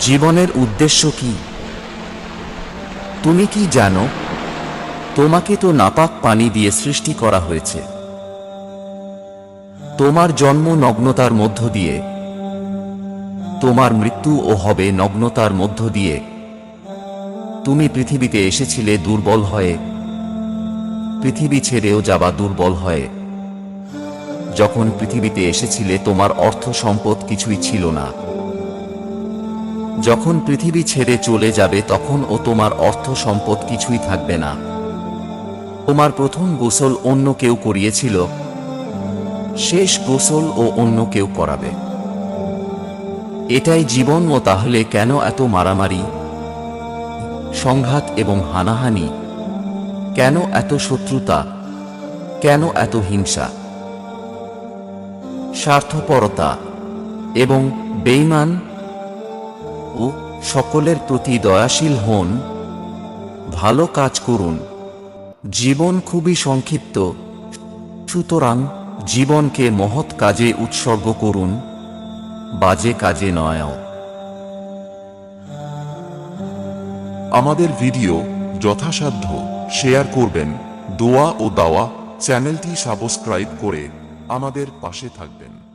জীবনের উদ্দেশ্য কি? তুমি কি জানো, তোমাকে তো নাপাক পানি দিয়ে সৃষ্টি করা হয়েছে। তোমার জন্ম নগ্নতার মধ্য দিয়ে। তোমার মৃত্যু ও হবে নগ্নতার মধ্য দিয়ে। তুমি পৃথিবীতে এসেছিলে দুর্বল হয়ে। পৃথিবী ছেড়েও যাবা দুর্বল হয়ে। যখন পৃথিবীতে এসেছিলে, তোমার অর্থ সম্পদ কিছুই ছিল না। যখন পৃথিবী ছেড়ে চলে যাবে তখন ও তোমার অর্থ সম্পদ কিছুই থাকবে না। তোমার প্রথম গোসল অন্য কেউ করিয়েছিল। শেষ গোসল ও অন্য কেউ করাবে। এটাই জীবন ও তাহলে কেন এত মারামারি, সংঘাত এবং হানাহানি? কেন এত শত্রুতা? কেন এত হিংসা? স্বার্থপরতা এবং বেইমান ও সকলের প্রতি দয়াশীল হন, ভালো কাজ করুন। জীবন খুবই সংক্ষিপ্ত। সুতরাং জীবনকে মহৎ কাজে উৎসর্গ করুন, বাজে কাজে নয়। আমাদের ভিডিও যথাসাধ্য শেয়ার করবেন, দোয়া ও দাওয়া চ্যানেলটি সাবস্ক্রাইব করে আমাদের পাশে থাকবেন।